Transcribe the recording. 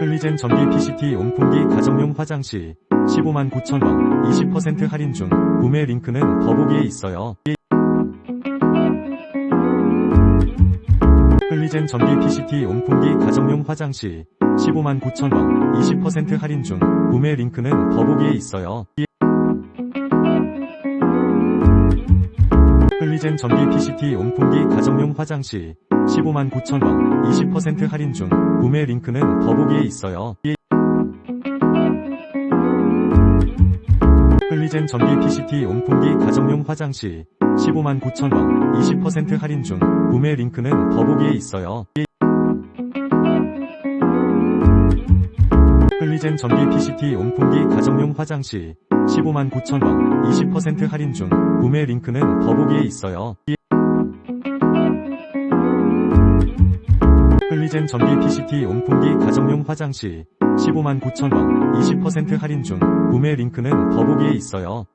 흘리젠 전기 PCT 온풍기 가정용 화장실 15만 9천원 20% 할인 중 구매 링크는 더보기에 있어요. 흘리젠 전기 PCT 온풍기 가정용 화장실 15만 9천원 20% 할인 중 구매 링크는 더보기에 있어요. 흘리젠 전기 PCT 온풍기 가정용 화장실 15만 9천원 20% 할인 중 구매 링크는 더보기에 있어요. 흘리젠 전기 PCT 온풍기 가정용 화장실 15만 9천원 20% 할인 중 구매 링크는 더보기에 있어요. 흘리젠 전기 PCT 온풍기 가정용 화장실 15만 9천원 20% 할인 중 구매 링크는 더보기에 있어요. 흘리젠 전기 PCT 온풍기 가정용 화장실 15만 9천원 20% 할인 중 구매 링크는 더보기에 있어요.